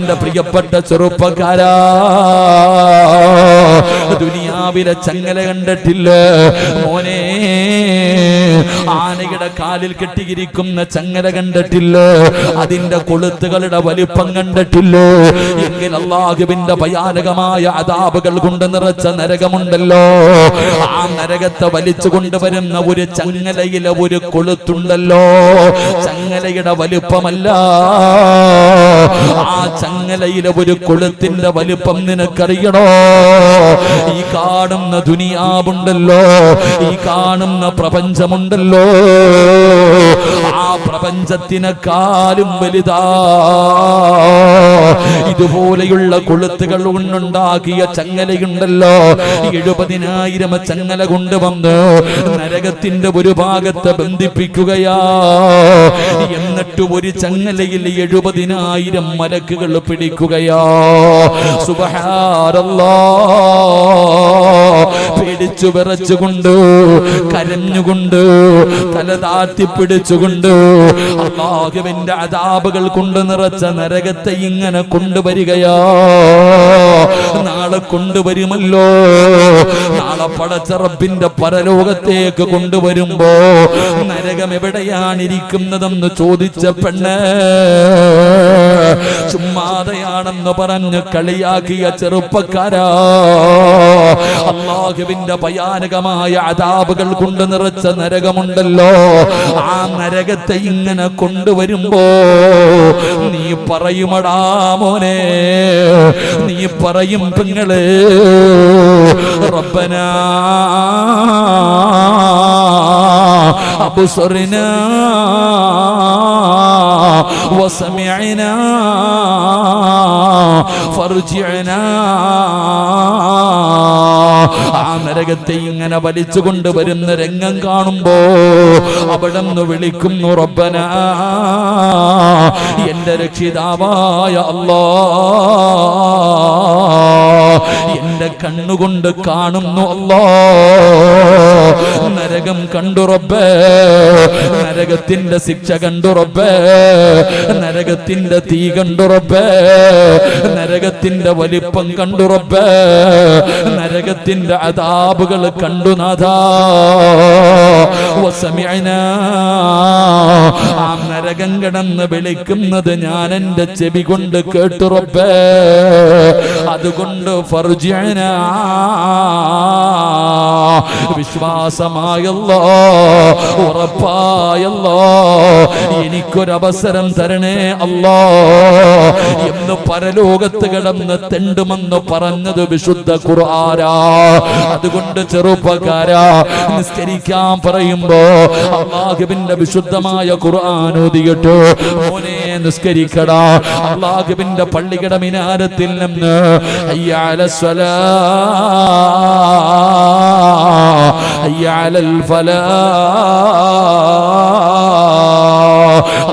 എന്റെ പ്രിയപ്പെട്ട ചെറുപ്പക്കാരാ ദുനിയാവിലെ ചങ്ങല കണ്ടിട്ടില്ല? മോനെ ആനയുടെ കാലിൽ കെട്ടിയിരിക്കുന്ന ചങ്ങല കണ്ടിട്ടില്ലോ? അതിന്റെ കൊളുത്തുകളുടെ വലിപ്പം കണ്ടിട്ടില്ലോ? എങ്കിൽ അള്ളാഹുവിന്റെ ഭയാനകമായ അതാപുകൾ കൊണ്ട് നിറച്ച നരകമുണ്ടല്ലോ. ആ നരകത്തെ വലിച്ചു കൊണ്ടുവരുന്ന ഒരു ചങ്ങലയിലെ ഒരു കൊളുത്തുണ്ടല്ലോ. ചങ്ങലയുടെ വലിപ്പമല്ല. ആ ചങ്ങലയിലെ ഒരു കൊളുത്തിന്റെ വലിപ്പം നിനക്കറിയണോ? ഈ കാണുന്ന ദുനിയാവുണ്ടല്ലോ. ഈ കാണുന്ന പ്രപഞ്ചമുണ്ടല്ലോ. ആ പ്രപഞ്ചത്തിനെക്കാളും വലുതാ. ഇതുപോലെയുള്ള കൊളുത്തുകൾ ഉണ്ടാക്കിയ ചങ്ങലയുണ്ടല്ലോ. എഴുപതിനായിരം ചങ്ങല കൊണ്ടുവന്ന് നരകത്തിന്റെ ഒരു ഭാഗത്ത് ബന്ധിപ്പിക്കുകയാ. എന്നിട്ട് ഒരു ചങ്ങലയിൽ എഴുപതിനായിരം മലക്കുകൾ പിടിക്കുകയാ. സുബഹാരല്ലോ പേടിച്ചു വിറച്ചുകൊണ്ട് കരഞ്ഞുകൊണ്ട് തല താത്തി പിടിച്ചുകൊണ്ട് അള്ളാഹുവിന്റെ അതാപുകൾ കൊണ്ട് നിറച്ച നരകത്തെ ഇങ്ങനെ കൊണ്ടുവരികയാ? നാളെ കൊണ്ടുവരുമല്ലോ. നാളെ പടച്ചറപ്പിന്റെ പരലോകത്തേക്ക് കൊണ്ടുവരുമ്പോ നരകം എവിടെയാണ് ഇരിക്കുന്നതെന്ന് ചോദിച്ച പെണ്ണ് ആണെന്ന് പറഞ്ഞു കളിയാക്കിയ ചെറുപ്പക്കാരാ. അള്ളാഹുവിന്റെ ഭയാനകമായ അതാപുകൾ കൊണ്ട് നിറച്ച നരകമുണ്ടല്ലോ. ആ നരകത്തെ ഇങ്ങനെ കൊണ്ടുവരുമ്പോ നീ പറയുമടാ മോനെ നീ പറയും പെങ്ങളെ റബ്ബനാ അബുസറിന വസമിന فارجعنا ആ നരകത്തെ ഇങ്ങനെ വലിച്ചു കൊണ്ടുവരുന്ന രംഗം കാണുമ്പോ അവിടെ നിന്ന് വിളിക്കുന്നു റബ്ബന എന്റെ രക്ഷിതാവായ അല്ലാ എന്റെ കണ്ണുകൊണ്ട് കാണുന്നു അല്ലാ. നരകം കണ്ടു റബ്ബേ നരകത്തിന്റെ ശിക്ഷ കണ്ടു റബ്ബേ നരകത്തിന്റെ തീ കണ്ടു റബ്ബേ നരകത്തിന്റെ വലിപ്പം കണ്ടു റബ്ബേ നരകത്തിന്റെ അതാബുകൾ കണ്ടു. ആ നരകം കിടന്ന് വിളിക്കുന്നത് ഞാൻ എന്റെ ചെവി കൊണ്ട് കേട്ടുറപ്പേ അതുകൊണ്ട് ഫർജിഅനാ. വിശ്വാസമായല്ലോ. ഉറപ്പായല്ലോ. എനിക്കൊരവസരം തരണേ അല്ലോ. എന്ന് പരലോകത്ത് കിടന്ന് തെണ്ടുമെന്ന് പറഞ്ഞത് വിശുദ്ധ കുറാരാ അതുകൊണ്ട് ചെറുപ്പക്കാരാ നിസ്കരിക്കാൻ പറയുമ്പോ അള്ളാഹുബിന്റെ വിശുദ്ധമായ ഖുർആൻ മോനെ നിസ്കരിക്കടാ. അള്ളാഹുബിന്റെ പള്ളികട മിനാരത്തിൽ നിന്ന് അയ്യാല സ്വലാ അയ്യാലൽ ഫലാ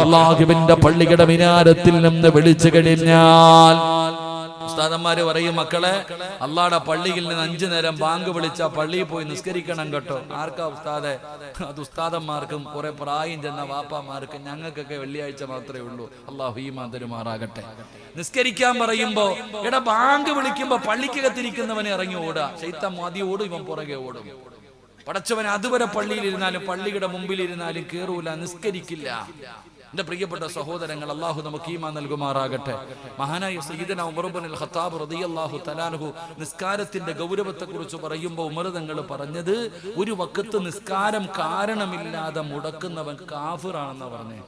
അള്ളാഹുവിന്റെ പള്ളിയുടെ മിനാരത്തിൽ നിന്ന് വിളിച്ചു കഴിഞ്ഞാൽ. ഉസ്താദന്മാര് പറയും മക്കളെ അള്ളാടെ പള്ളിയിൽ നിന്ന് അഞ്ചു നേരം ബാങ്ക് വിളിച്ച പള്ളിയിൽ പോയി നിസ്കരിക്കണം കേട്ടോ. ആർക്കാ ഉസ്താദെ? അത് ഉസ്താദന്മാർക്കും കുറെ പ്രായം ചെന്ന വാപ്പമാർക്കും ഞങ്ങൾക്കൊക്കെ വെള്ളിയാഴ്ച മാത്രമേ ഉള്ളൂ. അള്ളാഹു ഈ മാതരുമാറാകട്ടെ നിസ്കരിക്കാൻ പറയുമ്പോ എടാ ബാങ്ക് വിളിക്കുമ്പോ പള്ളിക്കകത്തിരിക്കുന്നവനെ ഇറങ്ങി ഓടുക. ചൈത്തം മതി ഓടും ഇവൻ പുറകെ ഓടും. പടച്ചവൻ അതുവരെ പള്ളിയിലിരുന്നാലും പള്ളിയുടെ മുമ്പിലിരുന്നാലും കേറൂല നിസ്കരിക്കില്ല. എന്റെ പ്രിയപ്പെട്ട സഹോദരങ്ങൾ അള്ളാഹു നമുക്ക് ഈമാ നൽകുമാറാകട്ടെ. മഹാനായ സയ്യിദന ഉമർബുൽ ഖത്താബ് റളിയല്ലാഹു തലാൻഹു നിസ്കാരത്തിന്റെ ഗൗരവത്തെ കുറിച്ച് പറയുമ്പോൾ ഉമർ തങ്ങൾ പറഞ്ഞത് ഒരു വക്കത്ത് നിസ്കാരം കാരണമില്ലാതെ മുടക്കുന്നവൻ കാഫിറാണെന്ന് പറഞ്ഞേ.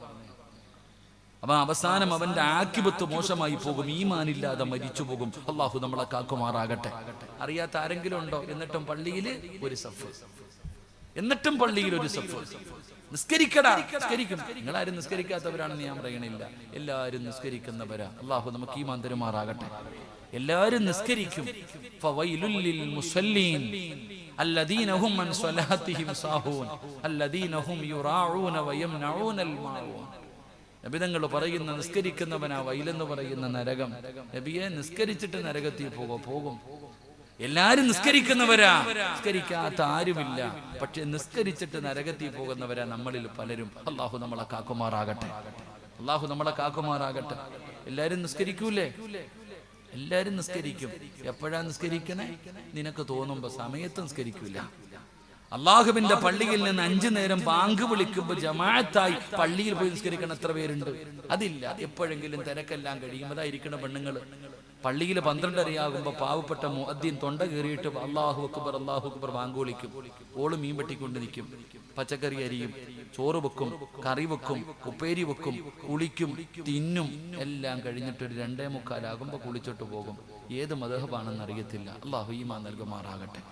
അപ്പൊ അവസാനം അവന്റെ ആക്കിപത്ത് മോശമായി പോകും ഈമാനില്ലാതെ മരിച്ചു പോകും. അള്ളാഹു നമ്മളെ കാക്കുമാറാകട്ടെ. അറിയാത്ത ആരെങ്കിലും ഉണ്ടോ? എന്നിട്ടും പള്ളിയിൽ ഒരു സഫ്. എന്നിട്ടും പള്ളിയിൽ ഒരു സഫ് നിസ്കരിക്കടാ നിസ്കരിക്കണം. നിങ്ങൾ ആരും നിസ്കരിക്കാത്തവരാണെന്ന് ഞാൻ പറയണില്ല. എല്ലാവരും നിസ്കരിക്കുന്നവരാ. അള്ളാഹു നമുക്ക് ഈ മന്ദിരമാറാകട്ടെ എല്ലാവരും നിസ്കരിക്കും. നബിതങ്ങൾ പറയുന്ന നിസ്കരിക്കുന്നവനാ വൈലെന്ന് പറയുന്ന നരകം. നബിയെ നിസ്കരിച്ചിട്ട് നരകത്തിൽ പോകും പോകും. എല്ലാരും നിസ്കരിക്കുന്നവരാ. നിസ്കരിക്കാത്ത ആരുമില്ല. പക്ഷെ നിസ്കരിച്ചിട്ട് നരകത്തിൽ പോകുന്നവരാ നമ്മളിൽ പലരും. അള്ളാഹു നമ്മളെ കാക്കുമാറാകട്ടെ. അള്ളാഹു നമ്മളെ കാക്കുമാറാകട്ടെ. എല്ലാരും നിസ്കരിക്കൂലേ? എല്ലാരും നിസ്കരിക്കും. എപ്പോഴാ നിസ്കരിക്കണേ? നിനക്ക് തോന്നുമ്പോ സമയത്ത് നിസ്കരിക്കൂല. അള്ളാഹുവിന്റെ പള്ളിയിൽ നിന്ന് അഞ്ചു നേരം ബാങ്ക് വിളിക്കുമ്പോൾ ജമാഅത്തായി പള്ളിയിൽ പോയി നിസ്കരിക്കണം എത്ര പേരുണ്ട്? അതില്ല. എപ്പോഴെങ്കിലും തിരക്കെല്ലാം കഴിയുമ്പോൾ അതായിരിക്കണം പെണ്ണുങ്ങൾ. പള്ളിയിൽ പന്ത്രണ്ടരയാകുമ്പോ പാവപ്പെട്ട മുഅദ്ദീൻ തൊണ്ട കീറിയിട്ട് അള്ളാഹു അക്ബർ അള്ളാഹു അക്ബർ വാങ്കോളിക്കും. ഓൾ മീൻ വെട്ടിക്കൊണ്ട് നിൽക്കും പച്ചക്കറി അരിയും ചോറ് വെക്കും കറി വെക്കും ഉപ്പേരി വെക്കും കുളിക്കും തിന്നും എല്ലാം കഴിഞ്ഞിട്ട് ഒരു രണ്ടേ മുക്കാലാകുമ്പോൾ കുളിച്ചിട്ട് പോകും. ഏത് മതഹബാണെന്ന് അറിയത്തില്ല. അള്ളാഹു ഈമാ നൽകുമാറാകട്ടെ.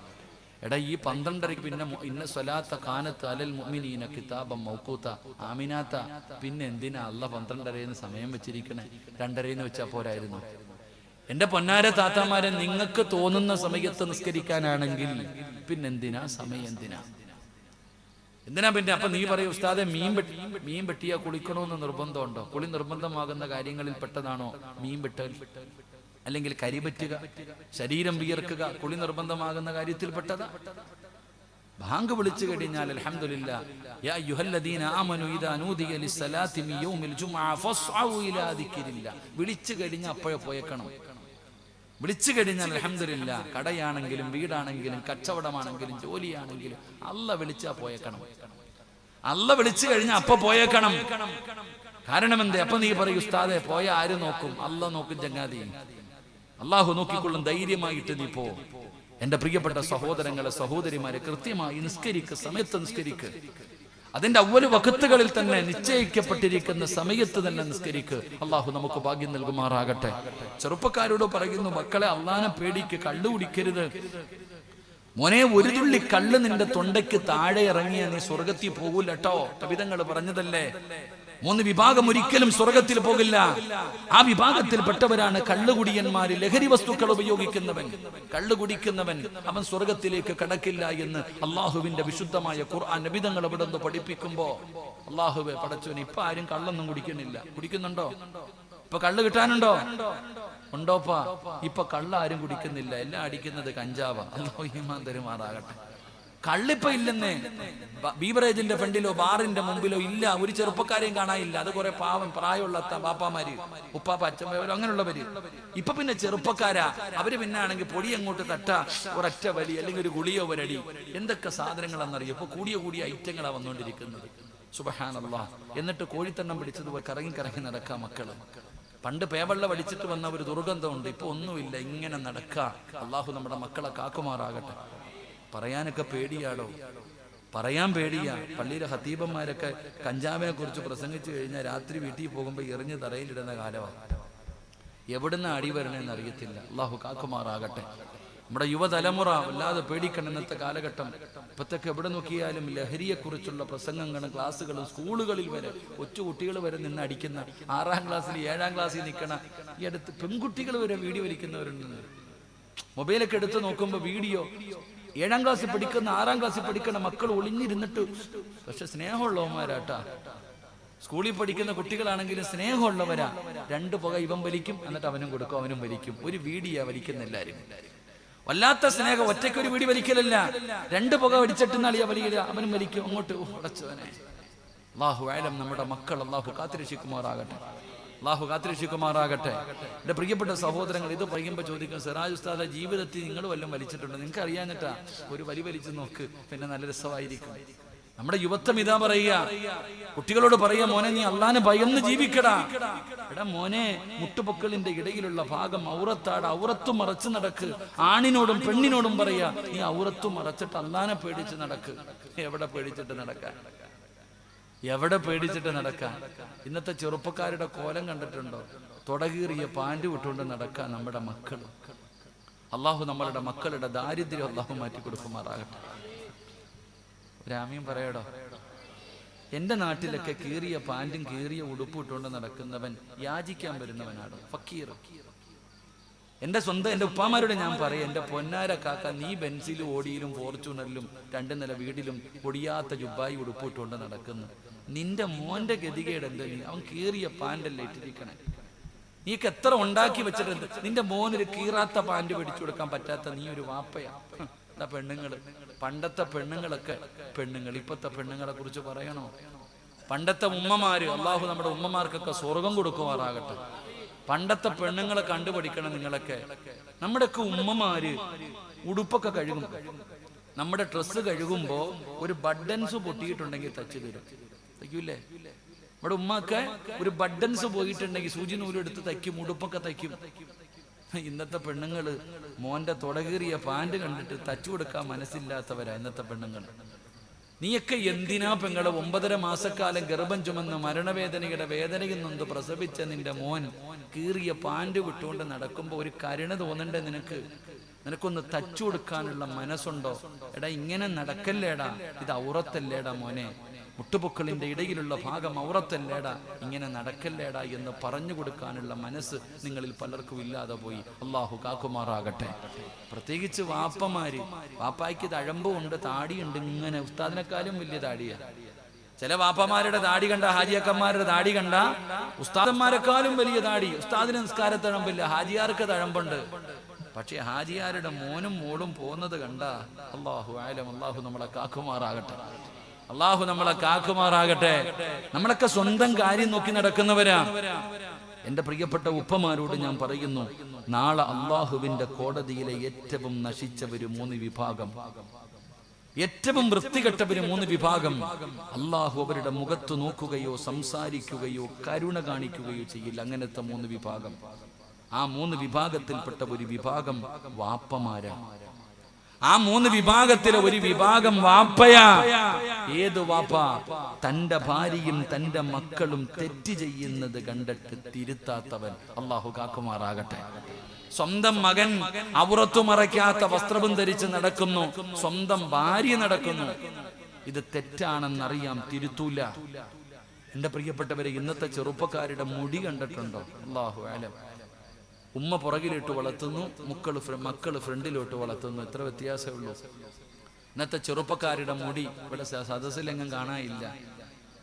എടാ ഈ പന്ത്രണ്ടരയ്ക്ക് പിന്നെ ഇന്ന സ്വലാത്ത കാനത്ത് അലൽ മുഅ്മിനീന കിതാബം മൗക്കൂത്ത ആമിനാത്ത. പിന്നെ എന്തിനാ അല്ല പന്ത്രണ്ടരയെന്ന് സമയം വെച്ചിരിക്കണേ? രണ്ടരയെന്ന് വെച്ചാൽ പോരായിരുന്നു. എന്റെ പൊന്നാര താത്താമാരെ നിങ്ങൾക്ക് തോന്നുന്ന സമയത്ത് നിസ്കരിക്കാനാണെങ്കിൽ പിന്നെന്തിനാ? സമയം എന്തിനാ? എന്തിനാ പിന്നെ? അപ്പൊ നീ പറയൂ ഉസ്താദെ മീൻ പെട്ടി മീൻ പെട്ടിയാ കുളിക്കണോന്ന് നിർബന്ധമുണ്ടോ? കുളി നിർബന്ധമാകുന്ന കാര്യങ്ങളിൽ പെട്ടതാണോ മീൻ വെട്ടൽ? അല്ലെങ്കിൽ കരി പറ്റുക ശരീരം വിയർക്കുക കുളി നിർബന്ധമാകുന്ന കാര്യത്തിൽ പെട്ടതാ? ബാങ്ക് വിളിച്ചു കഴിഞ്ഞാൽ അൽഹംദുലില്ലാ യാ ഇദാ നൂദിയ യൗമിൽ ഇലാ വിളിച്ചു കഴിഞ്ഞാൽ അപ്പോഴേ പോയേക്കണം. വിളിച്ചു കഴിഞ്ഞാൽ അലഹമില്ല കടയാണെങ്കിലും വീടാണെങ്കിലും കച്ചവടമാണെങ്കിലും ജോലിയാണെങ്കിലും അല്ല വിളിച്ചാ പോയേക്കണം. അല്ല വിളിച്ചു കഴിഞ്ഞാൽ അപ്പൊ പോയേക്കണം. കാരണം എന്തേ അപ്പൊ നീ പറയും ഉസ്താദെ പോയ ആര് നോക്കും? അല്ല നോക്കും ചങ്ങാതി. അള്ളാഹു നോക്കിക്കൊള്ളും ധൈര്യമായിട്ട് നീ പോ. എന്റെ പ്രിയപ്പെട്ട സഹോദരങ്ങളെ സഹോദരിമാരെ കൃത്യമായി നിസ്കരിക്ക് സമയത്ത് നിസ്കരിക്ക്. അതിന്റെ അവൽ വകുത്തുകളിൽ തന്നെ നിശ്ചയിക്കപ്പെട്ടിരിക്കുന്ന സമയത്ത് തന്നെ നിസ്കരിക്ക്. അള്ളാഹു നമുക്ക് ഭാഗ്യം നൽകുമാറാകട്ടെ. ചെറുപ്പക്കാരോട് പറയുന്നു മക്കളെ അള്ളാനെ പേടിക്ക് കള്ളു കുടിക്കരുത്. മോനെ ഒരു തുള്ളി കള്ള് നിന്റെ തൊണ്ടയ്ക്ക് താഴെ ഇറങ്ങിയ നീ സ്വർഗത്തിൽ പോകൂലട്ടോ. കവിതങ്ങൾ പറഞ്ഞതല്ലേ? മൂന്ന് വിഭാഗം ഒരിക്കലും സ്വർഗത്തിൽ പോകില്ല. ആ വിഭാഗത്തിൽപ്പെട്ടവരാണ് കള്ളുകുടിയന്മാര് ലഹരി വസ്തുക്കൾ ഉപയോഗിക്കുന്നവൻ. കള്ളുകുടിക്കുന്നവൻ അവൻ സ്വർഗത്തിലേക്ക് കടക്കില്ല എന്ന് അള്ളാഹുവിന്റെ വിശുദ്ധമായ ഖുർആൻ നബിതങ്ങൾ അവിടെ നിന്ന് പഠിപ്പിക്കുമ്പോ അള്ളാഹുവെ പടച്ചോൻ ഇപ്പൊ ആരും കള്ളൊന്നും കുടിക്കുന്നില്ല. കുടിക്കുന്നുണ്ടോ? ഇപ്പൊ കള്ള് കിട്ടാനുണ്ടോ? ഉണ്ടോപ്പാ? ഇപ്പൊ കള്ള് ആരും കുടിക്കുന്നില്ല. എല്ലാം അടിക്കുന്നത് കഞ്ചാവ. അല്ലോ ഹിമാന്തരുമാറാകട്ടെ തരുമാറാകട്ടെ. കള്ളിപ്പ ഇല്ലെന്ന്. ബീവറേജിന്റെ ഫ്രണ്ടിലോ ബാറിന്റെ മുമ്പിലോ ഇല്ല. ഒരു ചെറുപ്പക്കാരെയും കാണാനില്ല. അത് കുറെ പാവം പ്രായമുള്ള ബാപ്പാമാര് ഉപ്പാപ്പ അച്ഛന്മാരോ അങ്ങനെയുള്ളവര്. ഇപ്പൊ പിന്നെ ചെറുപ്പക്കാരാ. അവർ പിന്നെ ആണെങ്കിൽ പൊടി അങ്ങോട്ട് തട്ട. ഒരൊറ്റ വലി അല്ലെങ്കിൽ ഒരു ഗുളിയോ ഒരടി. എന്തൊക്കെ സാധനങ്ങളാണെന്നറിയോ? ഇപ്പൊ കൂടിയ കൂടിയ ഐറ്റങ്ങളാ വന്നുകൊണ്ടിരിക്കുന്നത് സുബഹാനല്ല. എന്നിട്ട് കോഴിത്തണ്ണം പിടിച്ചതുപോലെ കറങ്ങി കറങ്ങി നടക്കാം മക്കൾ. പണ്ട് പേവെള്ള വടിച്ചിട്ട് വന്ന ഒരു ദുർഗന്ധമുണ്ട്. ഇപ്പൊ ഒന്നുമില്ല. ഇങ്ങനെ നടക്കാം. അള്ളാഹു നമ്മുടെ മക്കളെ കാക്കുമാറാകട്ടെ. പറയാനൊക്കെ പേടിയാടോ? പറയാൻ പേടിയാ. പള്ളിയിലെ ഹത്തീബന്മാരൊക്കെ കഞ്ചാവിനെ കുറിച്ച് പ്രസംഗിച്ചു കഴിഞ്ഞാൽ രാത്രി വീട്ടിൽ പോകുമ്പോൾ എറിഞ്ഞ് തറയിലിടുന്ന കാലമാണ് എവിടുന്ന് അടി വരണമെന്ന് അറിയത്തില്ല. അള്ളാഹു കാക്കുമാറാകട്ടെ. നമ്മുടെ യുവതലമുറ വല്ലാതെ പേടിക്കണം ഇന്നത്തെ കാലഘട്ടം. ഇപ്പത്തൊക്കെ എവിടെ നോക്കിയാലും ലഹരിയെക്കുറിച്ചുള്ള പ്രസംഗങ്ങളും ക്ലാസ്സുകളും സ്കൂളുകളിൽ വരെ ഒറ്റ കുട്ടികൾ വരെ നിന്ന് അടിക്കുന്ന ആറാം ക്ലാസ്സിൽ ഏഴാം ക്ലാസ്സിൽ നിൽക്കണ ഈ അടുത്ത് പെൺകുട്ടികൾ വരെ വീഡിയോ വലിക്കുന്നവരുണ്ട്. മൊബൈലൊക്കെ എടുത്ത് നോക്കുമ്പോൾ വീഡിയോ ഏഴാം ക്ലാസ്സിൽ പഠിക്കുന്ന ആറാം ക്ലാസ്സിൽ പഠിക്കുന്ന മക്കൾ ഒളിഞ്ഞിരുന്നിട്ട്. പക്ഷെ സ്നേഹമുള്ളവന്മാരാട്ടാ. സ്കൂളിൽ പഠിക്കുന്ന കുട്ടികളാണെങ്കിലും സ്നേഹമുള്ളവരാ. രണ്ട് പുക ഇവൻ വലിക്കും എന്നിട്ട് അവനും കൊടുക്കും അവനും വലിക്കും. ഒരു വീടിയാ വലിക്കുന്ന എല്ലാരും. വല്ലാത്ത സ്നേഹം ഒറ്റയ്ക്ക് ഒരു വീടി വലിക്കലല്ല. രണ്ട് പുക വലിച്ചിട്ട് നാളിയാ വലിക്കുക അവനും വലിക്കും. അങ്ങോട്ട് ഉടച്ചവനെ അള്ളാഹു ആയാലും നമ്മുടെ മക്കൾ അള്ളാഹു കാത്തിരക്ഷിക്കുമാറാകട്ടെ. അള്ളാഹു കാത്തിരക്ഷിക്കുമാറാകട്ടെ. എന്റെ പ്രിയപ്പെട്ട സഹോദരങ്ങൾ ഇത് പറയുമ്പോൾ ചോദിക്കും സിറാജ് ഉസ്താദ ജീവിതത്തിൽ നിങ്ങൾ വല്ലതും വലിച്ചിട്ടുണ്ട്? നിങ്ങൾക്ക് അറിയാഞ്ഞിട്ടാ ഒരു വലി വലിച്ചു നോക്ക് പിന്നെ നല്ല രസമായിരിക്കും. നമ്മുടെ യുവത്വം ഇതാ പറയുക. കുട്ടികളോട് പറയുക മോനെ നീ അള്ളാനെ ഭയന്ന് ജീവിക്കടാ. എടാ മോനെ മുട്ടുപൊക്കളിന്റെ ഇടയിലുള്ള ഭാഗം ഔറത്താട് ഔറത്തും മറച്ച് നടക്ക്. ആണിനോടും പെണ്ണിനോടും പറയുക നീ ഔറത്തും മറച്ചിട്ട് അള്ളാനെ പേടിച്ച് നടക്ക്. എവിടെ പേടിച്ചിട്ട് നടക്കാൻ? എവിടെ പേടിച്ചിട്ട് നടക്കാൻ ഇന്നത്തെ ചെറുപ്പക്കാരുടെ കോലം കണ്ടിട്ടുണ്ടോ? തുടകീറിയ പാന്റ് വിട്ടുകൊണ്ട് നടക്കാൻ നമ്മുടെ മക്കൾ അള്ളാഹു നമ്മളുടെ മക്കളുടെ ദാരിദ്ര്യം അള്ളാഹു മാറ്റി കൊടുക്കുമാറാകട്ടെ. രാമ്യം പറയടോ? എന്റെ നാട്ടിലൊക്കെ കീറിയ പാന്റും കീറിയ ഉടുപ്പ് ഇട്ടുകൊണ്ട് നടക്കുന്നവൻ യാചിക്കാൻ വരുന്നവനാണ് ഫക്കീർ. എന്റെ സ്വന്തം എന്റെ ഉപ്പാമാരോട് ഞാൻ പറയും എന്റെ പൊന്നാര കാക്ക നീ ബെൻസിലും ഓടിയിലും ഫോർച്യൂണറിലും രണ്ടു നില വീടിലും പൊടിയാത്ത ജുബായി ഉടുപ്പിട്ടുകൊണ്ട് നടക്കുന്നു. നിന്റെ മോന്റെ ഗതികേട് എന്താ? നീ അവൻ കീറിയ പാന്റല്ലേ ഇട്ടിരിക്കണേ. നീക്ക് എത്ര ഉണ്ടാക്കി വെച്ചിട്ടുണ്ട്? നിന്റെ മോനൊരു കീറാത്ത പാന്റ് പിടിച്ചു കൊടുക്കാൻ പറ്റാത്ത നീ ഒരു വാപ്പയാ. പെണ്ണുങ്ങൾ പണ്ടത്തെ പെണ്ണുങ്ങളൊക്കെ പെണ്ണുങ്ങൾ ഇപ്പത്തെ പെണ്ണുങ്ങളെ കുറിച്ച് പറയണോ? പണ്ടത്തെ ഉമ്മമാര് അള്ളാഹു നമ്മുടെ ഉമ്മമാർക്കൊക്കെ സ്വർഗം കൊടുക്കുമാറാകട്ടെ. പണ്ടത്തെ പെണ്ണുങ്ങളെ കണ്ടുപഠിക്കണം നിങ്ങളൊക്കെ. നമ്മുടെയൊക്കെ ഉമ്മമാര് ഉടുപ്പൊക്കെ കഴുകും നമ്മുടെ ഡ്രസ്സ് കഴുകുമ്പോ ഒരു ബഡൻസ് പൊട്ടിയിട്ടുണ്ടെങ്കിൽ തച്ചു തരും. തയ്ക്കൂലേ നമ്മുടെ ഉമ്മക്ക് ഒരു ബഡൻസ് പോയിട്ടുണ്ടെങ്കിൽ സൂചി നൂലെടുത്ത് തയ്ക്കും ഉടുപ്പൊക്കെ തയ്ക്കും. ഇന്നത്തെ പെണ്ണുങ്ങൾ മോന്റെ തുടകീറിയ പാന്റ് കണ്ടിട്ട് തച്ചു കൊടുക്കാൻ മനസ്സില്ലാത്തവരാ ഇന്നത്തെ പെണ്ണുങ്ങൾ നീയൊക്കെ എന്തിനാ പെങ്ങളെ ഒമ്പതര മാസക്കാലം ഗർഭം ചുമന്ന് മരണവേദനയുടെ വേദനയിൽ നിന്ന് പ്രസവിച്ച നിന്റെ മോൻ കീറിയ പാന്റ് വിട്ടുകൊണ്ട് നടക്കുമ്പോ ഒരു കരുണ തോന്നണ്ടേ നിനക്ക്? നിനക്കൊന്ന് തച്ചു കൊടുക്കാനുള്ള മനസ്സുണ്ടോ? എടാ ഇങ്ങനെ നടക്കല്ലേടാ. ഇത് ഔറത്തല്ലേടാ മോനെ. മുട്ടുപൊക്കളിന്റെ ഇടയിലുള്ള ഭാഗം ഔറത്തല്ലേടാ ഇങ്ങനെ നടക്കല്ലേടാ എന്ന് പറഞ്ഞു കൊടുക്കാനുള്ള മനസ്സ് നിങ്ങളിൽ പലർക്കും ഇല്ലാതെ പോയി. അള്ളാഹു കാക്കുമാറാകട്ടെ. പ്രത്യേകിച്ച് വാപ്പമാര്. വാപ്പായ്ക്ക് തഴമ്പുണ്ട് താടിയുണ്ട് ഇങ്ങനെ ഉസ്താദിനെക്കാളും വലിയ താടിയാ. ചില വാപ്പമാരുടെ താടി കണ്ട ഹാജിയക്കന്മാരുടെ താടി കണ്ട ഉസ്താദന്മാരെക്കാളും വലിയ താടി. ഉസ്താദിന് നിസ്കാര തഴമ്പില്ല ഹാജിയാർക്ക് തഴമ്പുണ്ട് പക്ഷേ ഹാജിയാരുടെ മോനും മോളും പോകുന്നത് കണ്ട അള്ളാഹു ആയാലും അള്ളാഹു നമ്മളെ കാക്കുമാറാകട്ടെ. അള്ളാഹു നമ്മളെ കാക്കുമാറാകട്ടെ. നമ്മളൊക്കെ സ്വന്തം കാര്യം നോക്കി നടക്കുന്നവരാ. എന്റെ പ്രിയപ്പെട്ട ഉപ്പമാരോട് ഞാൻ പറയുന്നു നാളെ അള്ളാഹുവിന്റെ കോടതിയിലെ ഏറ്റവും നശിച്ചവര് മൂന്ന് വിഭാഗം. ഏറ്റവും വൃത്തികെട്ടവര് മൂന്ന് വിഭാഗം. അള്ളാഹു അവരുടെ മുഖത്ത് നോക്കുകയോ സംസാരിക്കുകയോ കരുണ കാണിക്കുകയോ ചെയ്യില്ല. അങ്ങനത്തെ മൂന്ന് വിഭാഗം. ആ മൂന്ന് വിഭാഗത്തിൽപ്പെട്ട ഒരു വിഭാഗം വാപ്പമാരാണ്. ആ മൂന്ന് വിഭാഗത്തിലെ ഒരു വിഭാഗം വാപ്പയാ. ഏത് വാപ്പ? തന്റെ ഭാര്യയും തന്റെ മക്കളും തെറ്റ് ചെയ്യുന്നത് കണ്ടിട്ട് തിരുത്താത്തവൻ അള്ളാഹു കാക്കുമാറാകട്ടെ. സ്വന്തം മകൻ അവറത്തു മറയ്ക്കാത്ത വസ്ത്രവും ധരിച്ച് നടക്കുന്നു. സ്വന്തം ഭാര്യ നടക്കുന്നു. ഇത് തെറ്റാണെന്നറിയാം തിരുത്തൂല. എന്റെ പ്രിയപ്പെട്ടവരെ ഇന്നത്തെ ചെറുപ്പക്കാരുടെ മുടി കണ്ടിട്ടുണ്ടോ? അള്ളാഹു ആലം. ഉമ്മ പുറകിലിട്ട് വളർത്തുന്നു മുക്കൾ മക്കൾ ഫ്രണ്ടിലോട്ട് വളർത്തുന്നു. എത്ര വ്യത്യാസമേ ഉള്ളൂ. ഇന്നത്തെ ചെറുപ്പക്കാരുടെ മുടി ഇവിടെ സദസ്സിലെങ്ങും കാണാനില്ല.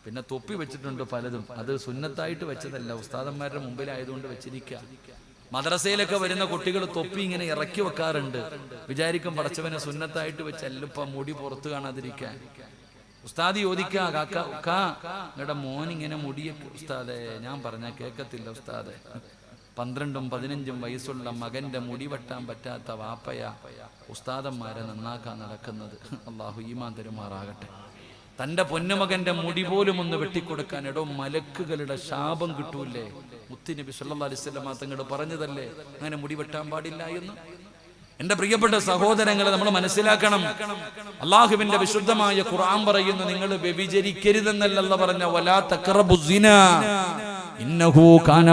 പിന്നെ തൊപ്പി വെച്ചിട്ടുണ്ട് പലതും. അത് സുന്നത്തായിട്ട് വെച്ചതല്ല. ഉസ്താദന്മാരുടെ മുമ്പിലായതുകൊണ്ട് വെച്ചിരിക്കുക മദ്രസയിലൊക്കെ വരുന്ന കുട്ടികൾ തൊപ്പി ഇങ്ങനെ ഇറക്കി വെക്കാറുണ്ട്. വിചാരിക്കും പടച്ചവനെ സുന്നത്തായിട്ട് വെച്ച് എല്ലിപ്പ മുടി പുറത്തു കാണാതിരിക്കാൻ. ഉസ്താദ് ചോദിക്കാ കാക്ക കാ നിങ്ങളുടെ മോൻ ഇങ്ങനെ മുടിയൊക്കെ ഉസ്താദേ ഞാൻ പറഞ്ഞ കേക്കത്തില്ല ഉസ്താദെ. പന്ത്രണ്ടും പതിനഞ്ചും വയസ്സുള്ള മകന്റെ മുടി വെട്ടാൻ പറ്റാത്ത വാപ്പയ ഉസ്താദന്മാരെ നന്നാക്കാൻ നടക്കുന്നത്. അള്ളാഹു ഈമാൻ തരുമാറാകട്ടെ. തന്റെ പൊന്നുമകന്റെ മുടി പോലും ഒന്ന് വെട്ടിക്കൊടുക്കാൻ എടോ മലക്കുകളുടെ ശാപം കിട്ടൂലേ? മുത്തിനബി സല്ലാ അലൈഹി വസല്ലം തങ്ങൾ പറഞ്ഞതല്ലേ? അങ്ങനെ മുടി വെട്ടാൻ പാടില്ല എന്ന്? എന്റെ പ്രിയപ്പെട്ട സഹോദരങ്ങളെ നമ്മൾ മനസ്സിലാക്കണം. അള്ളാഹുവിന്റെ വിശുദ്ധമായ ഖുർആൻ പറയുന്നു നിങ്ങൾ വ്യഭിചരിക്കരുതെന്നല്ല പറഞ്ഞ വലാ തഖറബു സിന ഇന്നഹു കാന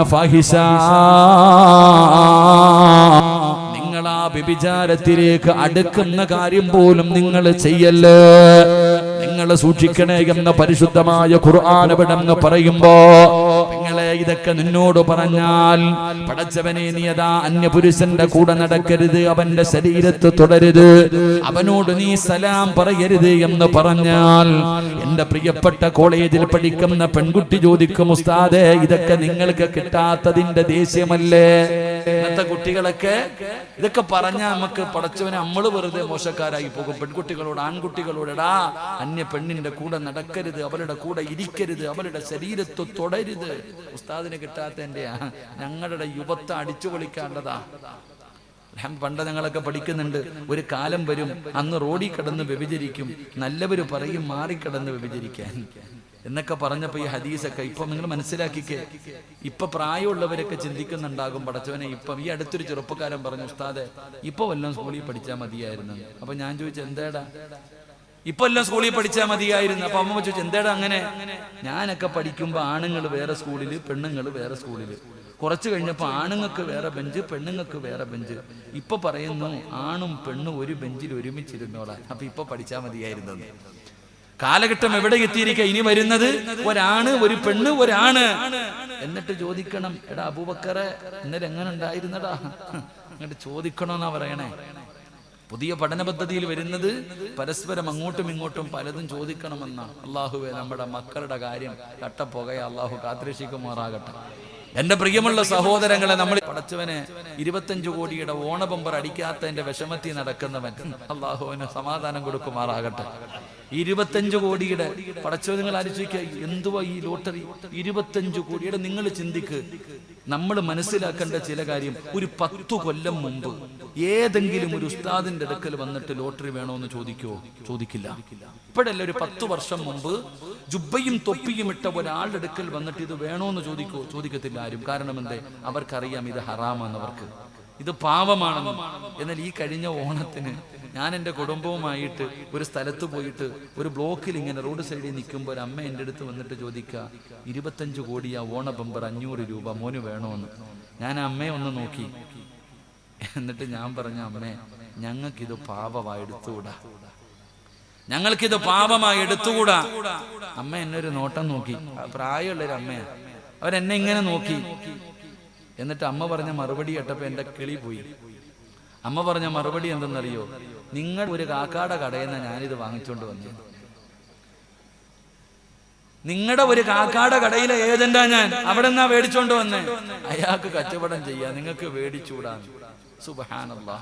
നിങ്ങൾ ആ വ്യഭിചാരത്തിലേക്ക് അടുക്കുന്ന കാര്യം പോലും നിങ്ങൾ ചെയ്യല്ലേ? നിങ്ങൾ സൂക്ഷിക്കണേ എന്ന പരിശുദ്ധമായ എന്ന് പറയുമ്പോ നിങ്ങളെ ഇതൊക്കെ നിന്നോട് പറഞ്ഞാൽ പടച്ചവനെ നീ അതാ അന്യപുരുഷന്റെ കൂടെ നടക്കരുത് അവന്റെ ശരീരത്ത് തുടരുത് അവനോട് നീ സലാം പറയരുത് എന്ന് പറഞ്ഞാൽ എന്റെ പ്രിയപ്പെട്ട കോളേജിൽ പഠിക്കുന്ന പെൺകുട്ടി ചോദിക്കും ഉസ്താദെ ഇതൊക്കെ നിങ്ങൾക്ക് കിട്ടാത്തതിന്റെ ദേഷ്യമല്ലേ? ഇന്നത്തെ കുട്ടികളൊക്കെ ഇതൊക്കെ പറഞ്ഞാൽ നമുക്ക് പടച്ചവനെ നമ്മൾ വെറുതെ മോശക്കാരായി പോകും. പെൺകുട്ടികളോട് ആൺകുട്ടികളോടടാ അന്യ പെണ്ണിന്റെ കൂടെ നടക്കരുത് അവരുടെ കൂടെ ഇരിക്കരുത് അവരുടെ ശരീരത്ത് തുടരുത്. ഉസ്താദിന് കിട്ടാത്തതിന്റെ ഞങ്ങളുടെ യുവത്തെ അടിച്ചു പൊളിക്കാണ്ടതാ പണ്ട് ഞങ്ങളൊക്കെ പഠിക്കുന്നുണ്ട്. ഒരു കാലം വരും അന്ന് റോഡിൽ കിടന്ന് വ്യഭിചരിക്കും. നല്ലവര് പറയും മാറിക്കിടന്ന് വ്യഭിചരിക്കാൻ. എന്നൊക്കെ പറഞ്ഞപ്പോ ഈ ഹദീസൊക്കെ ഇപ്പൊ നിങ്ങൾ മനസ്സിലാക്കിക്കേ. ഇപ്പൊ പ്രായമുള്ളവരൊക്കെ ചിന്തിക്കുന്നുണ്ടാകും പടച്ചവനെ ഇപ്പം ഈ അടുത്തൊരു ചെറുപ്പക്കാരൻ പറഞ്ഞു ഉസ്താദെ ഇപ്പൊ വല്ലതും സ്കൂളിൽ പഠിച്ചാൽ മതിയായിരുന്നു. അപ്പൊ ഞാൻ ചോദിച്ചു എന്തേടാ? ഇപ്പൊ എല്ലാം സ്കൂളിൽ പഠിച്ചാൽ മതിയായിരുന്നു. അപ്പൊ അമ്മ ചോദിച്ചു എന്തേടാ അങ്ങനെ? ഞാനൊക്കെ പഠിക്കുമ്പോ ആണുങ്ങൾ വേറെ സ്കൂളിൽ പെണ്ണുങ്ങൾ വേറെ സ്കൂളിൽ. കുറച്ച് കഴിഞ്ഞപ്പോൾ ആണുങ്ങൾക്ക് വേറെ ബെഞ്ച് പെണ്ണുങ്ങൾക്ക് വേറെ ബെഞ്ച്. ഇപ്പൊ പറയുന്നു ആണും പെണ്ണും ഒരു ബെഞ്ചിൽ ഒരുമിച്ചിരുന്നോളാ. അപ്പൊ ഇപ്പൊ പഠിച്ചാൽ മതിയായിരുന്നു കാലഘട്ടം എവിടെ എത്തിയിരിക്കുക ഇനി വരുന്നത് ഒരാണ് ഒരു പെണ്ണ് ഒരാണ്. എന്നിട്ട് ചോദിക്കണം എടാ അബൂബക്കറെ ഇന്നലെ എങ്ങനെ ഉണ്ടായിരുന്നടാ? എന്നിട്ട് ചോദിക്കണമെന്നാ പറയണേ. പുതിയ പഠന പദ്ധതിയിൽ വരുന്നത് പരസ്പരം അങ്ങോട്ടും ഇങ്ങോട്ടും പലതും ചോദിക്കണമെന്നാണ്. അള്ളാഹുവെ നമ്മുടെ മക്കളുടെ കാര്യം കട്ടപ്പുകയെ. അള്ളാഹു കാത്തിരക്ഷിക്കുമാറാകട്ടെ. എന്റെ പ്രിയമുള്ള സഹോദരങ്ങളെ നമ്മൾ പടച്ചവന് ഇരുപത്തഞ്ചു കോടിയുടെ ഓണബമ്പർ അടിക്കാത്തതിന്റെ വിഷമത്തിൽ നടക്കുന്നവൻ അള്ളാഹുവിന് സമാധാനം കൊടുക്കുമാറാകട്ടെ. ഇരുപത്തഞ്ച് കോടിയുടെ പടച്ചോ നിങ്ങൾ ആലോചിക്കുക എന്തുവാ ഈ ലോട്ടറി? ഇരുപത്തഞ്ച് കോടിയുടെ നിങ്ങൾ ചിന്തിക്ക്. നമ്മൾ മനസ്സിലാക്കേണ്ട ചില കാര്യം ഒരു പത്തു കൊല്ലം മുമ്പ് ഏതെങ്കിലും ഒരു ഉസ്താദിന്റെ അടുക്കൽ വന്നിട്ട് ലോട്ടറി വേണോന്ന് ചോദിക്കോ? ചോദിക്കില്ല. ഇപ്പോഴല്ല ഒരു പത്തു വർഷം മുമ്പ് ജുബയും തൊപ്പിയും ഇട്ട ഒരാളുടെ അടുക്കൽ വന്നിട്ട് ഇത് വേണോന്ന് ചോദിക്കോ? ചോദിക്കത്തില്ല ആരും. കാരണം എന്തേ? അവർക്കറിയാം ഇത് ഹറാമെന്നവർക്ക് ഇത് പാവമാണെന്ന് എന്നാൽ ഈ കഴിഞ്ഞ ഓണത്തിന് ഞാൻ എന്റെ കുടുംബവുമായിട്ട് ഒരു സ്ഥലത്ത് പോയിട്ട് ഒരു ബ്ലോക്കിൽ ഇങ്ങനെ റോഡ് സൈഡിൽ നിൽക്കുമ്പോൾ അമ്മ എന്റെ അടുത്ത് വന്നിട്ട് ചോദിക്കുക ഇരുപത്തഞ്ച് കോടിയാ ഓണ ബമ്പർ അഞ്ഞൂറ് രൂപ മോന് വേണമെന്ന് ഞാൻ അമ്മയെ ഒന്ന് നോക്കി. എന്നിട്ട് ഞാൻ പറഞ്ഞ അമ്മേ ഞങ്ങൾക്കിത് പാപമായി എടുത്തുകൂടാ. ഞങ്ങൾക്കിത് പാപമായി എടുത്തുകൂടാ. അമ്മ എന്നെ ഒരു നോട്ടം നോക്കി. പ്രായമുള്ളൊരു അമ്മയാ. അവരെന്നെ ഇങ്ങനെ നോക്കി. എന്നിട്ട് അമ്മ പറഞ്ഞ മറുപടി കേട്ടപ്പോ എന്റെ കിളി പോയി. അമ്മ പറഞ്ഞ മറുപടി എന്തെന്നറിയോ? നിങ്ങൾ ഒരു കാക്കാട കടയിൽ നിന്ന് ഞാനിത് വാങ്ങിച്ചോണ്ട് വന്നു. നിങ്ങളുടെ ഒരു കാക്കാട കടയിലെ ഏജന്റാ ഞാൻ. അവിടെ നിന്നാ മേടിച്ചോണ്ട് വന്നേ. അയാൾക്ക് കച്ചവടം ചെയ്യാ. നിങ്ങൾക്ക് മേടിച്ചൂടാ സുബഹാനല്ലാ.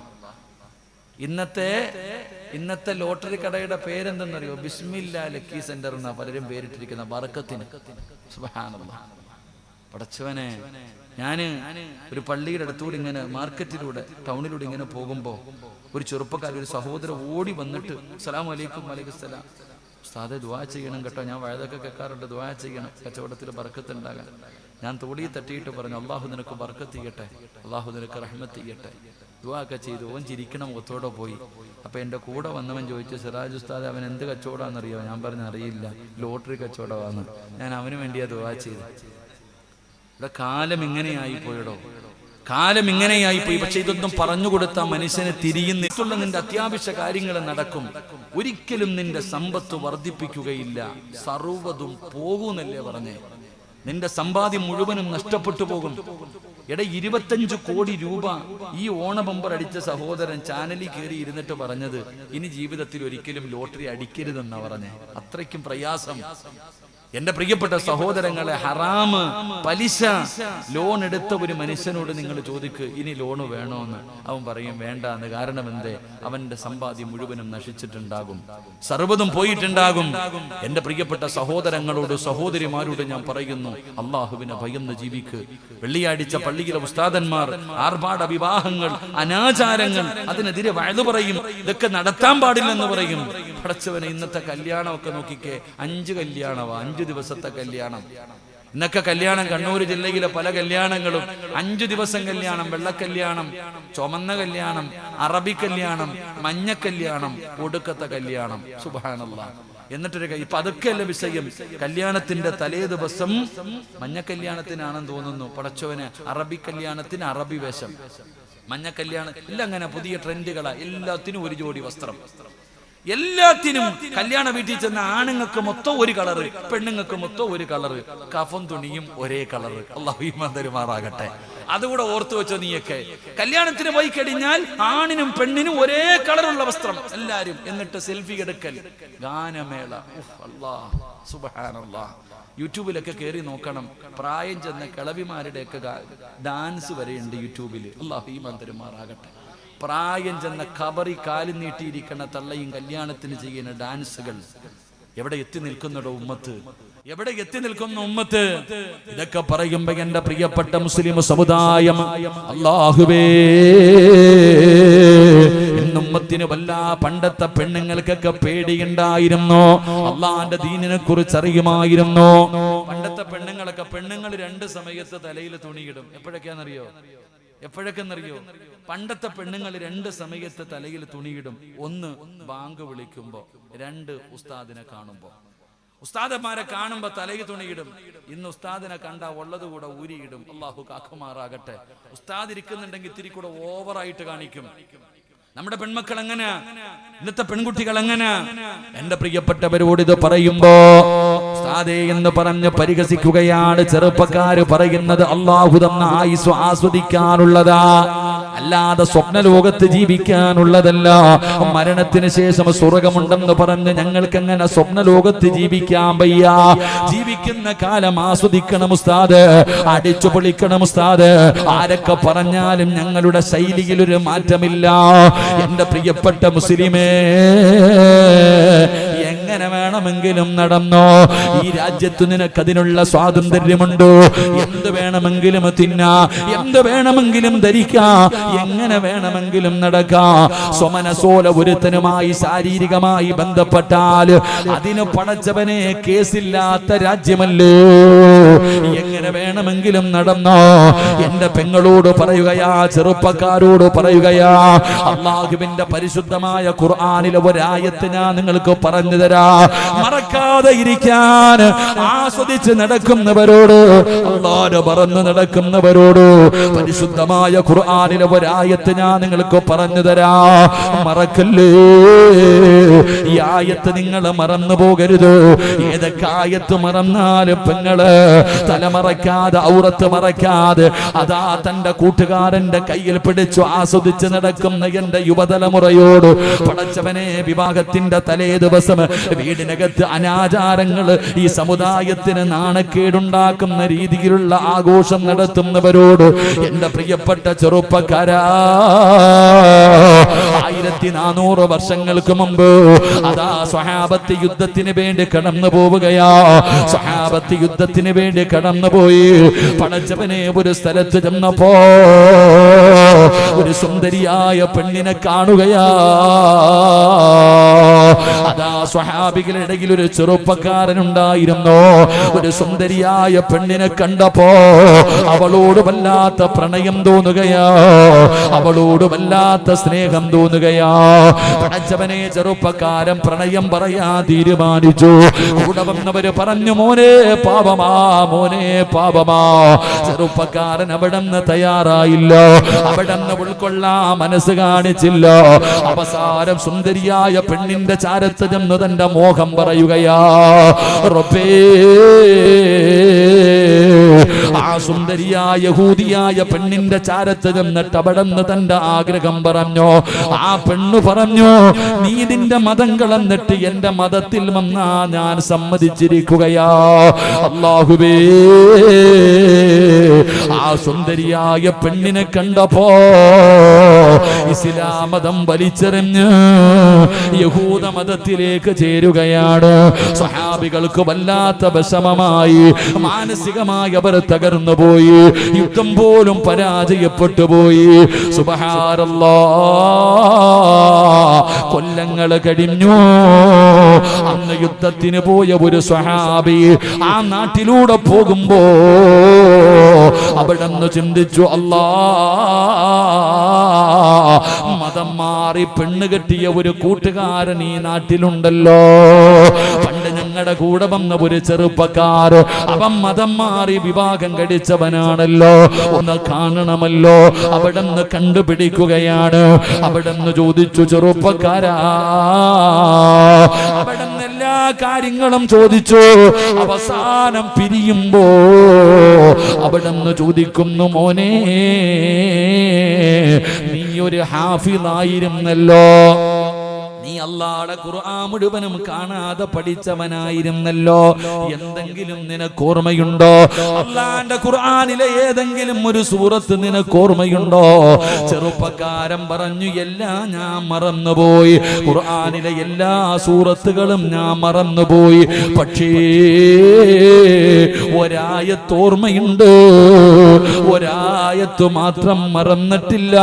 ഇന്നത്തെ ഇന്നത്തെ ലോട്ടറി കടയുടെ പേരെന്തെന്നറിയോ? ബിസ്മില്ല ലക്കി സെന്റർ എന്നാ പലരും പേരിട്ടിരിക്കുന്ന ബറക്കത്തിന് സുബഹാനല്ലാ. പടച്ചവനെ ഞാൻ ഒരു പള്ളിയുടെ അടുത്തൂടെ ഇങ്ങനെ മാർക്കറ്റിലൂടെ ടൗണിലൂടെ ഇങ്ങനെ പോകുമ്പോ ഒരു ചെറുപ്പക്കാരൻ ഒരു സഹോദരൻ ഓടി വന്നിട്ട് സലാം അലൈക്കും വലൈക്കും സലാം ഉസ്താദെ ദ്വാ ചെയ്യണം കേട്ടോ. ഞാൻ വഴുതൊക്കെ കേൾക്കാറുണ്ട്. ദ്വാ ചെയ്യണം. കച്ചവടത്തിൽ ബർക്കത്തുണ്ടാകാൻ ഞാൻ തോടി തട്ടിയിട്ട് പറഞ്ഞു അള്ളാഹു നിനക്ക് ബർക്കത്ത് ചെയ്യട്ടെ. അള്ളാഹു നിനക്ക് റഹ്മത്ത് ചെയ്യട്ടെ. ദ്വാ ഒക്കെ ചെയ്തു ഓൻ ചിരിക്കണം മുഖത്തോടെ പോയി. അപ്പൊ എന്റെ കൂടെ വന്നവൻ ചോദിച്ചു സിറാജ് ഉസ്താദ് അവൻ എന്ത് കച്ചവടമാണെന്നറിയോ ഞാൻ പറഞ്ഞു അറിയില്ല. ലോട്ടറി കച്ചവടമാണെന്ന് ഞാൻ അവന് വേണ്ടിയാ ദ്വാ ചെയ്തു ഇവിടെ കാലം ഇങ്ങനെയായി പോയടോ. കാലം ഇങ്ങനെയായി പോയി. പക്ഷെ ഇതൊന്നും പറഞ്ഞു കൊടുത്ത മനുഷ്യനെ തിരിയുന്നിട്ടുള്ള നിന്റെ അത്യാവശ്യ കാര്യങ്ങൾ നടക്കും. ഒരിക്കലും നിന്റെ സമ്പത്ത് വർദ്ധിപ്പിക്കുകയില്ല. സർവതും പോകൂന്നല്ലേ പറഞ്ഞേ. നിന്റെ സമ്പാദ്യം മുഴുവനും നഷ്ടപ്പെട്ടു പോകും. എടാ ഇരുപത്തഞ്ച് കോടി രൂപ ഈ ഓണ ഓണബമ്പർ അടിച്ച സഹോദരൻ ചാനലിൽ കയറി ഇരുന്നിട്ട് പറഞ്ഞത് ഇനി ജീവിതത്തിൽ ഒരിക്കലും ലോട്ടറി അടിക്കരുതെന്നാ പറഞ്ഞേ. അത്രയ്ക്കും പ്രയാസം. എന്റെ പ്രിയപ്പെട്ട സഹോദരങ്ങളെ ഹറാമ് പലിശ ലോൺ എടുത്ത ഒരു മനുഷ്യനോട് നിങ്ങൾ ചോദിക്കുക ഇനി ലോണ് വേണോന്ന്? അവൻ പറയും വേണ്ട എന്ന് കാരണം എന്തേ? അവന്റെ സമ്പാദ്യം മുഴുവനും നശിച്ചിട്ടുണ്ടാകും. സർവതും പോയിട്ടുണ്ടാകും. എന്റെ പ്രിയപ്പെട്ട സഹോദരങ്ങളോട് സഹോദരിമാരോട് ഞാൻ പറയുന്നു അള്ളാഹുവിനെ ഭയന്ന് ജീവിക്ക്. വെള്ളിയാഴ്ച പള്ളിയിലെ ഉസ്താദന്മാർ ആർഭാട വിവാഹങ്ങൾ അനാചാരങ്ങൾ അതിനെതിരെ വഴുതു പറയും ഇതൊക്കെ നടത്താൻ പാടില്ലെന്ന് പറയും. പടച്ചവനെ ഇന്നത്തെ കല്യാണമൊക്കെ നോക്കിക്കേ അഞ്ച് കല്യാണവാ അഞ്ചു ദിവസത്തെ കല്യാണം. ഇന്നൊക്കെ കല്യാണം കണ്ണൂർ ജില്ലയിലെ പല കല്യാണങ്ങളും. അഞ്ചു ദിവസം കല്യാണം വെള്ളക്കല്യാണം ചുമന്ന കല്യാണം അറബി കല്യാണം മഞ്ഞ കല്യാണം ഒടുക്കത്തെ കല്യാണം. സുബാനുള്ള എന്നിട്ടൊരു കൈ ഇപ്പൊ അതൊക്കെയല്ല വിഷയം. കല്യാണത്തിന്റെ തലേ ദിവസം മഞ്ഞ കല്യാണത്തിനാണെന്ന് തോന്നുന്നു. പടച്ചവന് അറബി കല്യാണത്തിന് അറബി വേഷം. മഞ്ഞ കല്യാണം എല്ലാം അങ്ങനെ പുതിയ ട്രെൻഡുകളാ. എല്ലാത്തിനും ഒരു ജോഡി വസ്ത്രം. എല്ലാത്തിനും കല്യാണ വീട്ടിൽ ചെന്ന ആണുങ്ങൾക്ക് മൊത്തം ഒരു കളറ് പെണ്ണുങ്ങൾക്ക് മൊത്തം ഒരു കളറ് കഫം തുണിയും ഒരേ കളറ് അള്ളാഹുമാറാകട്ടെ അതുകൂടെ ഓർത്തു വെച്ചോ നീയൊക്കെ. കല്യാണത്തിന് പോയി കഴിഞ്ഞാൽ ആണിനും പെണ്ണിനും ഒരേ കളറുള്ള വസ്ത്രം. എല്ലാരും എന്നിട്ട് സെൽഫി എടുക്കൽ. ഗാനമേള. യൂട്യൂബിലൊക്കെ കയറി നോക്കണം. പ്രായം ചെന്ന കിളവിമാരുടെയൊക്കെ ഡാൻസ് വരെയുണ്ട് യൂട്യൂബിൽ അള്ളാഹു ഈ മന്ത്രിമാറാകട്ടെ പ്രായം ചെന്ന കബറി കാലി നീട്ടിയിരിക്കുന്ന തള്ളയും കല്യാണത്തിന് ചെയ്യുന്ന ഡാൻസുകൾ. എവിടെ എത്തി നിൽക്കുന്നുണ്ടോ ഉമ്മത്ത്? എവിടെ എത്തി നിൽക്കുന്ന ഉമ്മത്ത്? ഇതൊക്കെ പറയുമ്പോ എന്റെ പ്രിയപ്പെട്ട മുസ്ലിം സമുദായം അള്ളാഹുവേ ഉമ്മത്തിന് വല്ല പണ്ടത്തെ പെണ്ണുങ്ങൾക്കൊക്കെ പേടിയുണ്ടായിരുന്നു. അള്ളാന്റെ ദീനിനെ കുറിച്ച് അറിയുമായിരുന്നോ. പണ്ടത്തെ പെണ്ണുങ്ങളൊക്കെ പെണ്ണുങ്ങൾ രണ്ട് സമയത്ത് തലയിൽ തുണിയിടും. എപ്പോഴൊക്കെയാണെന്നറിയോ? എപ്പോഴൊക്കെന്നറിയോ പണ്ടത്തെ പെണ്ണുങ്ങൾ രണ്ട് സമയത്ത് തലയിൽ തുണിയിടും. ഒന്ന് ബാങ്ക് വിളിക്കുമ്പോ രണ്ട് ഉസ്താദിനെ കാണുമ്പോ. ഉസ്താദന്മാരെ കാണുമ്പോ തലയിൽ തുണിയിടും. ഇന്ന് ഉസ്താദിനെ കണ്ട ഉള്ളത് കൂടെ ഊരിയിടും. അള്ളാഹു കാക്കുമാറാകട്ടെ. ഉസ്താദ് ഇരിക്കുന്നുണ്ടെങ്കിൽ ഇത്തിരി കൂടെ ഓവറായിട്ട് കാണിക്കും. നമ്മുടെ പെൺമക്കൾ എങ്ങനെ ഇന്നത്തെ പെൺകുട്ടികൾ എങ്ങനെ എന്റെ പ്രിയപ്പെട്ടവരോട് ഇത് പറയുമ്പോ ഉസ്താദേ എന്ന് പറഞ്ഞ് പരിഹസിക്കുകയാണ് ചെറുപ്പക്കാര് പറയുന്നത് അള്ളാഹു തന്ന ആയുസ് ആസ്വദിക്കാനുള്ളതാ. അല്ലാതെ സ്വപ്ന ലോകത്ത് ജീവിക്കാനുള്ളതല്ല. മരണത്തിന് ശേഷം സ്വർഗമുണ്ടെന്ന് പറഞ്ഞ് ഞങ്ങൾക്ക് എങ്ങനെ സ്വപ്നലോകത്ത് ജീവിക്കാൻ വയ്യ? ജീവിക്കുന്ന കാലം ആസ്വദിക്കണം ഉസ്താദ്. അടിച്ചു പൊളിക്കണം ഉസ്താദ്. ആരൊക്കെ പറഞ്ഞാലും ഞങ്ങളുടെ ശൈലിയിൽ ഒരു മാറ്റമില്ല. എന്റെ പ്രിയപ്പെട്ട മുസ്ലിമേ എങ്ങനെ വേണമെങ്കിലും നടന്നോ? ഈ രാജ്യത്ത് നിനക്കതിനുള്ള സ്വാതന്ത്ര്യമുണ്ടോ? എന്ത് വേണമെങ്കിലും തിന്ന? എന്ത് വേണമെങ്കിലും ധരിക്കാ? എങ്ങനെ വേണമെങ്കിലും നടക്കാ? സ്വമനസോല ഒരുത്തനുമായി ശാരീരികമായി ബന്ധപ്പെട്ടാൽ അതിന് പടച്ചവനെ കേസില്ലാത്ത രാജ്യമല്ലേ? എങ്ങനെ വേണമെങ്കിലും നടന്നോ? എന്റെ പെങ്ങളോട് പറയുകയാ ചെറുപ്പക്കാരോട് പറയുകയാ അള്ളാഹുവിന്റെ പരിശുദ്ധമായ ഖുർആാനിലെ ഒരായത്ത് ഞാൻ നിങ്ങൾക്ക് പറഞ്ഞു തരാ. മറക്കാതെ ഇരിക്കാൻ ആസ്വദിച്ച് നടക്കുന്നവരോട് അള്ളാരെ പറന്ന് നടക്കുന്നവരോട് പരിശുദ്ധമായ ഖുർആാനിലെ ഒരായത്ത് ഞാൻ നിങ്ങൾക്ക് പറഞ്ഞു തരാ. മറക്കല്ലേ? ഈ ആയത്ത് നിങ്ങൾ മറന്നു പോകരുത്. ഏതൊക്കെ ആയത്ത് മറന്നാലും പെങ്ങൾ തലമറക്കാതെ ഔറത്ത് മറക്കാതെ അതാ തന്റെ കൂട്ടുകാരന്റെ കയ്യിൽ പിടിച്ചു ആസ്വദിച്ച് നടക്കുന്ന എന്റെ യുവതലമുറയോട് പടച്ചവനെ വിവാഹത്തിന്റെ തലേ ദിവസം വീടിനകത്ത് അനാചാരങ്ങൾ ഈ സമുദായത്തിന് നാണക്കേടുണ്ടാക്കുന്ന രീതിയിലുള്ള ആഘോഷം നടത്തുന്നവരോട് എന്റെ പ്രിയപ്പെട്ട ചെറുപ്പക്കാരാ ആയിരത്തി നാനൂറ് വർഷങ്ങൾക്ക് മുമ്പ് അതാ സ്വഹാബത്ത് യുദ്ധത്തിന് വേണ്ടി കടന്നു പോവുകയാ. സ്വഹാബത്ത് യുദ്ധത്തിന് വേണ്ടി കടന്നുപോയി. പടച്ചവനെ ഒരു സ്ഥലത്ത് ചെന്നപ്പോ ഒരു സുന്ദരിയായ പെണ്ണിനെ കാണുകയാ. അതാ സ്വഹാബികളുടെ ഇടയിൽ ഒരു ചെറുപ്പക്കാരനുണ്ടായിരുന്നു. ഒരു സുന്ദരിയായ പെണ്ണിനെ കണ്ടപ്പോ അവളോട് വല്ലാത്ത പ്രണയം തോന്നുകയാ. അവളോട് വല്ലാത്ത സ്നേഹം തോന്നുകയാ. പടച്ചവനെ ചെറുപ്പക്കാരൻ പ്രണയം പറയാ തീരുമാനിച്ചു. കൂടെ വന്നവര് പറഞ്ഞു മോനെ പാപമാ മോനെ പാപമാ. ചെറുപ്പക്കാരൻ അവിടെ നിന്ന് തയ്യാറായില്ല. അവിടെ നിന്ന് ഉൾക്കൊള്ളാ മനസ്സ് കാണിച്ചില്ല. അവസാനം സുന്ദരിയായ പെണ്ണിന്റെ ചാരത്ത് ചെന്ന് തന്റെ മോഹം പറയുകയാ റൊബേ ആ സുന്ദരിയായ യഹൂദിയായ പെണ്ണിന്റെ ചാരത്ത് ചെന്നിട്ട് അവിടെന്ന് തന്റെ ആഗ്രഹം പറഞ്ഞു? ആ പെണ്ണു പറഞ്ഞു നീ നിന്റെ മതം കളന്നിട്ട് എന്റെ മതത്തിൽ വന്നാ ഞാൻ സമ്മതിച്ചിരിക്കുകയാ. അള്ളാഹുബേ ആ സുന്ദരിയായ പെണ്ണിനെ കണ്ടപ്പോ ഇസ്ലാം മതം വലിച്ചെറിഞ്ഞ് യഹൂദ മതത്തിലേക്ക് ചേരുകയാണ്. സഹാബികൾക്ക് വല്ലാത്ത വിഷമമായി മാനസികമായി അവർ തകർന്നു പോയി യുദ്ധം പോലും പരാജയപ്പെട്ടു പോയി. സുബഹാരല്ലോ കൊല്ലങ്ങൾ കഴിഞ്ഞു. അന്ന് യുദ്ധത്തിന് പോയ ഒരു സഹാബി ആ നാട്ടിലൂടെ പോകുമ്പോ അവിടെ നിന്ന് ചിന്തിച്ചു അല്ലാ മതം മാറി പെണ്ണ് കെട്ടിയ ഒരു കൂട്ടുകാരൻ ഈ നാട്ടിലുണ്ടല്ലോ. പണ്ട് ഞങ്ങളുടെ കൂടെ വന്ന ഒരു ചെറുപ്പക്കാർ അവൻ മതം മാറി വിവാഹം കഴിച്ചവനാണല്ലോ. ഒന്ന് കാണണമല്ലോ അവിടെ നിന്ന് കണ്ടുപിടിക്കുകയാണ്. അവിടെ നിന്ന് ചോദിച്ചു ചെറുപ്പക്കാരാ അവിടെ കാര്യങ്ങളും ചോദിച്ചു. അവസാനം പിരിയുമ്പോ അവിടെ നിന്ന് ചോദിക്കുന്നു മോനെ നീ ഒരു ഹാഫിളായിരുന്നല്ലോ. നീ അള്ളാടെ ഖുർആൻ മുഴുവനും കാണാതെ പഠിച്ചവനായിരുന്നല്ലോ. എന്തെങ്കിലും നിനക്ക് ഓർമ്മയുണ്ടോ? അള്ളാന്റെ ഖുർആനിലെ ഏതെങ്കിലും ഒരു സൂറത്ത് നിനക്ക് ഓർമ്മയുണ്ടോ? ചെറുപ്പക്കാരൻ പറഞ്ഞു എല്ലാം ഞാൻ മറന്നുപോയി. ഖുർആനിലെ എല്ലാ സൂറത്തുകളും ഞാൻ മറന്നുപോയി. പക്ഷേ ഒരായത്തോർമ്മയുണ്ട് ഒരായത്തു മാത്രം മറന്നിട്ടില്ല.